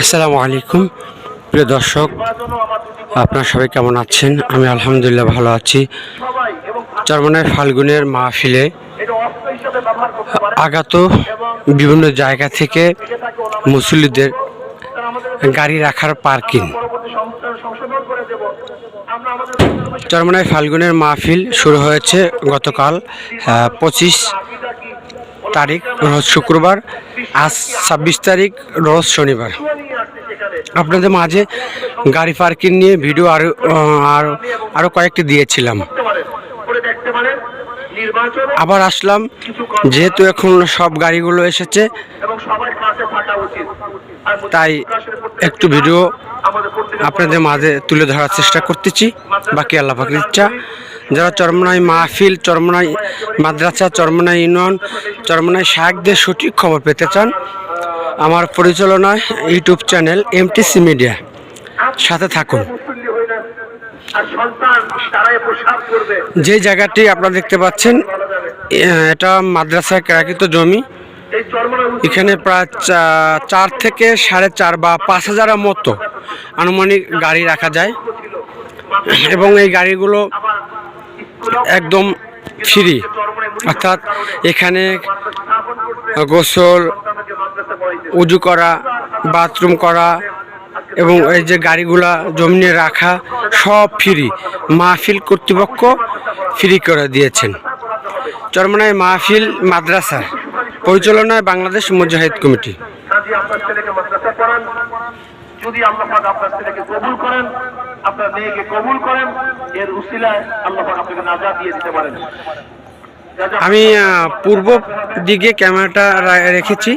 আসসালামু আলাইকুম। প্রিয় দর্শক, আপনারা সবাই কেমন আছেন? আমি আলহামদুলিল্লাহ ভালো আছি। চরমনের ফাল্গুনের মাহফিলে আগাত বিভিন্ন জায়গা থেকে মুসল্লিদের গাড়ি রাখার পার্কিং। চরমনায় ফাল্গুনের মাহফিল শুরু হয়েছে গতকাল পঁচিশ তারিখ, রোজ শুক্রবার, আজ ছাব্বিশ তারিখ, রোজ শনিবার। আপনাদের মাঝে গাড়ি পার্কিং নিয়ে ভিডিও আরও আরও আরও কয়েকটি দিয়েছিলাম। আবার আসলাম, যেহেতু এখন সব গাড়িগুলো এসেছে, তাই একটু ভিডিও আপনাদের মাঝে তুলে ধরার চেষ্টা করতেছি। বাকি আল্লাহ ইচ্ছা। যারা চরমনাই মাহফিল, চরমনাই মাদ্রাসা, চরমনাই ইউনিয়ন, চরমনাই শাকদের সঠিক খবর পেতে চান, আমার পরিচালনায় ইউটিউব চ্যানেল এমটিসি মিডিয়া সাথে থাকুন। যে জায়গাটি আপনারা দেখতে পাচ্ছেন এটা মাদ্রাসায় কেরাকিত জমি। এখানে প্রায় চার থেকে সাড়ে চার বা পাঁচ হাজারের মতো আনুমানিক গাড়ি রাখা যায়। এবং এই গাড়িগুলো একদম ফ্রি। অর্থাৎ এখানে গোসল, উজু করা, বাথরুম করা এবং এই যে গাড়িগুলা জমিনে রাখা সব ফ্রি। মাহফিল কর্তৃপক্ষ ফ্রি করে দিয়েছেন। চরমনায় মাহফিল মাদ্রাসা, পরিচালনায় বাংলাদেশ মুজাহিদ কমিটি। যদি আল্লাহ আপনার ছেলেকে কবুল করেন আপনার মেয়েকে কবুল করেন, এর উসিলায় আল্লাহ আপনাকে নাজাত দিয়ে দিতে পারেন। আমি পূর্ব দিকে ক্যামেরাটা রেখেছি।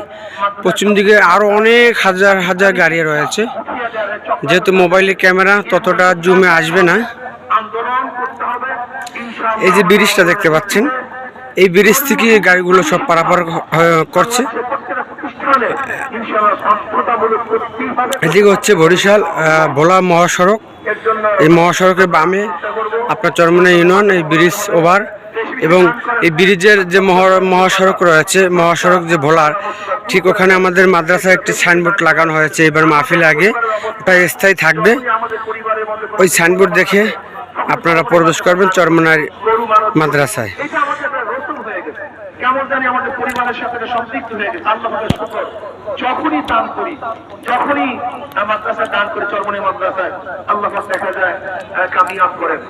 পশ্চিম দিকে আরও অনেক হাজার হাজার গাড়ি রয়েছে। যেহেতু মোবাইলের ক্যামেরা, ততটা জুমে আসবে না। এই যে ব্রিজটা দেখতে পাচ্ছেন, এই ব্রিজ থেকে গাড়িগুলো সব পারাপার করছে। এদিকে হচ্ছে বরিশাল ভোলা মহাসড়ক। এই মহাসড়কের বামে আপনার চরমনা ইউনিয়ন এই ব্রিজ ওভার এবং এই ব্রিজের যে মহা- মহাসড়ক রয়েছে মহাসড়ক যে ভোলার ঠিক ওখানে আমাদের মাদ্রাসায় একটি সাইনবোর্ড লাগানো হয়েছে। এবার মাহফিল আগে ওটা স্থায়ী থাকবে। ওই সাইনবোর্ড দেখে আপনারা প্রবেশ করবেন চরমনার মাদ্রাসায় এটা আমাদের একটা রসুন হয়ে গেছে কেমন জানি আমাদের পরিবারের সাথে সম্পৃক্ত হয়ে গেছে। আল্লাহ শুকর যখনই দান করি, যখনই মাদ্রাসায় দান করি চরমনি মাদ্রাসায় আল্লাহ দেখা যায় কামিয়াব করেন।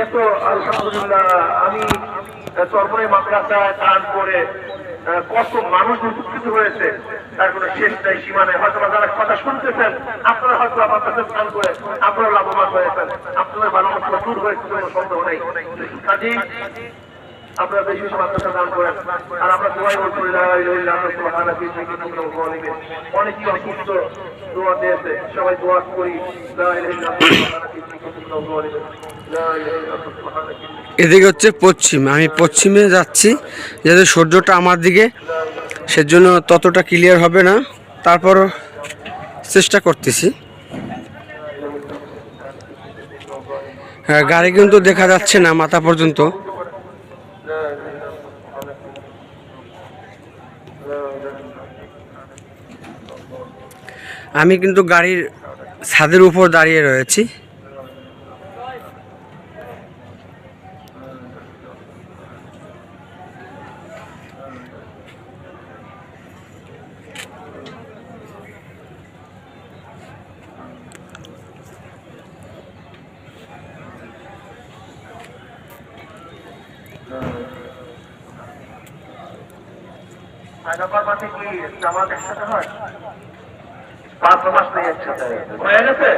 এ তো আলহামদুলিল্লাহ আমি চরমনি মাদ্রাসায় দান করে কত মানুষ উপকৃত হয়েছে, তার কোনো শেষ নাই, সীমা নেই। হয়তো যারা কথা শুনতেছেন, আপনারা হয়তো আমার কাছে দান করে আপনারা লাভবান হয়েছেন আপনাদের ভালো মতো দূর হয়েছে কোনো সন্দেহ নেই। কাজেই দান করেন। আর আমরা দোয়াই বলছি অসুস্থ দোয়া দিয়েছে। সবাই দোয়া করি এদিকে হচ্ছে পশ্চিম। আমি পশ্চিমে যাচ্ছি যেহেতু সূর্যটা আমার দিকে, সেজন্য ততটা ক্লিয়ার হবে না। তারপরও চেষ্টা করতেছি। হ্যাঁ গাড়ি কিন্তু দেখা যাচ্ছে না মাথা পর্যন্ত। আমি কিন্তু গাড়ির ছাদের উপর দাঁড়িয়ে রয়েছি। আগাবার মাঠে কি জামাত একসাথে হয়? পাঁচ মাস নেই একসাথে হয়ে গেছে?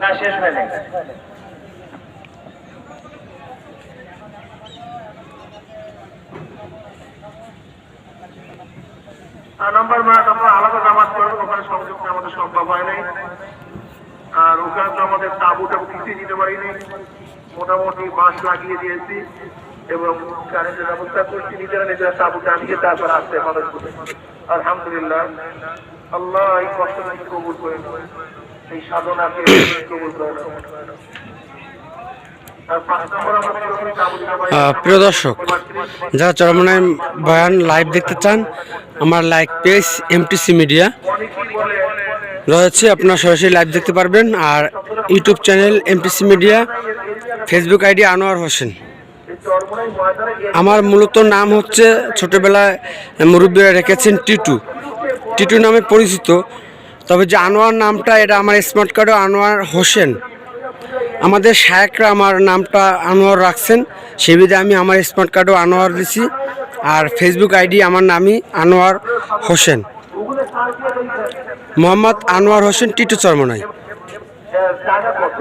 না, শেষ হয়নি। নাম্বার মাঠ আমরা আলাদা জামাত করব ওখানে সংযোগ আমাদের সম্ভব হয় নাই। আর ওখানে তো আমাদের তাবু টাবু কিছুই দিতে পারিনি। মোটামুটি বাঁশ লাগিয়ে দিয়েছি এবং কারেন্টের ব্যবস্থা করছি, নিজেরা নিজেরা তাবু টানিয়ে তারপর আসতে মানুষ আলহামদুলিল্লাহ। আল্লাহ এই কষ্টটাকে কবুল করে এই সাধনাকে কবুল করে প্রিয় দর্শক, যারা চরমনায় বয়ান লাইভ দেখতে চান, আমার লাইক পেজ এমটিসি মিডিয়া রয়েছে, আপনারা সরাসরি লাইভ দেখতে পারবেন। আর YouTube channel MTC media Facebook ID Anwar Hossain. আমার মূলত নাম হচ্ছে ছোটবেলায় মুরব্বীরা রেখেছেন টিটু। টিটু নামে পরিচিত, তবে যে আনোয়ার নামটা, এটা আমার স্মার্ট কার্ডও আনোয়ার হোসেন। আমাদের শায়করা আমার নামটা আনোয়ার রাখছেন সেই বিধে আমি আমার স্মার্ট কার্ডও আনোয়ার দিছি, আর ফেসবুক আইডি আমার নামই আনোয়ার হোসেন। মোহাম্মদ আনোয়ার হোসেন টিটু চরমনাই। কত?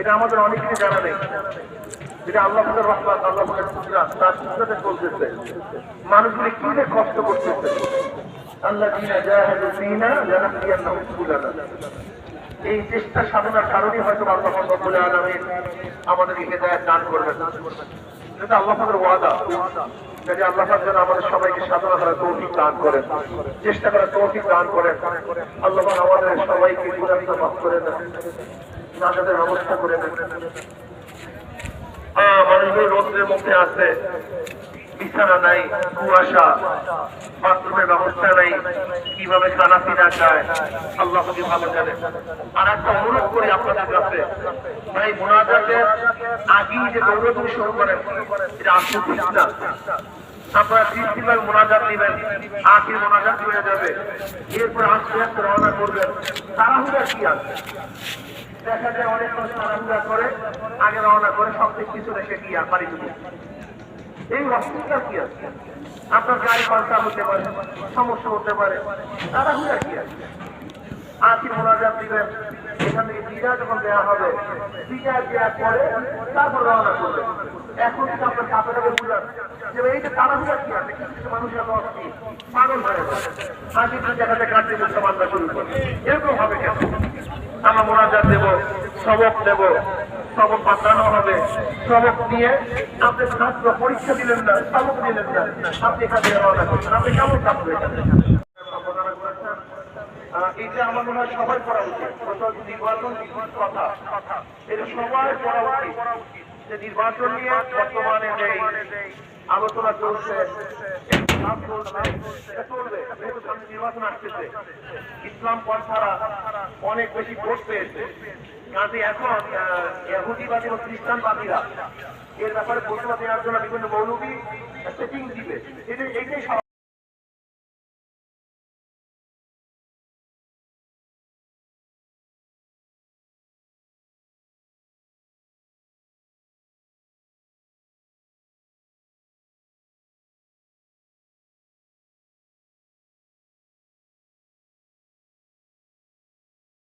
এটা আমাদের জানা এটা আল্লাহ রহমান আল্লাহ তার কুদরাতে চলতেছে। মানুষগুলি কি যে কষ্ট করতেছে। আল্লাহ এই চেষ্টা সাধনার কারণেই হয়তো আল্লাহ রব্বুল আলামিন আমাদেরকে হেদায়েত দান করবেন। এটা আল্লাহ পাকের ওয়াদা। যদি আল্লাহ যেন আমাদের সবাইকে সাধনা করার তৌফিক দান করেন, চেষ্টা করার তৌফিক দান করেন, আল্লাহ আমাদের সবাইকে গুণাহিত মাফ করে দেন নাজাদের ব্যবস্থা করে দেন। মানুষগুলো রোদ্রের মধ্যে আছে। বিছানা নাই, কুয়াশা, বাথরুমের ব্যবস্থা নাই, কীভাবে খানা পিনা খায়, আল্লাহ কি ভালো জানে। আর একটা অনুরোধ করি আপনাদের কাছে, ভাই, মোনাজাতের আগেই যে দৌড়দৌড়ি শুরু করেন, এটা আসলে ঠিক না। আপনারা তৃতীয়বার মোনাজাত দিবেন আখির মোনাজাত হয়ে যাবে। এরপর আস্তে আস্তে রওনা করবেন তাড়াহুড়া কি আছে? দেখা যায় অনেক মানুষ করে, আগে রওনা করে, সব থেকে কিছু রেখে গিয়ে বাড়ি ঢুকে। এই অসুবিধা কি আছে? আপনার গাড়ি পাল্টা হতে পারে, সমস্যা হতে পারে, তাড়াহুড়া কি আছে? আখি মোনাজাত দিবেন। এখান বিজা যখন দেওয়া হবে বিজা দেওয়ার পরে তারপর রওনা করবে এখন কিন্তু আপনার কাপড়ে বুঝান, যে এই যে কি আছে? কিছু মানুষের পাগল হয়ে যায় দেখাতে কাটতে মুক্ত মানতে শুরু এরকম হবে কেন? আমরা মোনাজাত দেব, সবক দেব, সবক বাঁধানো হবে। সবক দিয়ে আপনি ছাত্র পরীক্ষা দিলেন না, সবক দিলেন না। আপনি কাজে রওনা করছেন, আপনি কেমন ছাত্র এটা আমার মনে হয় সবাই পড়া উচিত। কথা, এটা সবাই পড়া উচিত। যে নির্বাচন নিয়ে বর্তমানে যে আলোচনা চলছে নির্বাচন আসতেছে। ইসলাম পন্থারা অনেক বেশি ভোট পেয়েছে। কাজে এখন ইহুদিবাদী ও খ্রিস্টানবাদীরা এর ব্যাপারে বক্তব্য দেওয়ার জন্য বিভিন্ন মৌলবী সেটিং দিবে। এটা এইটাই সব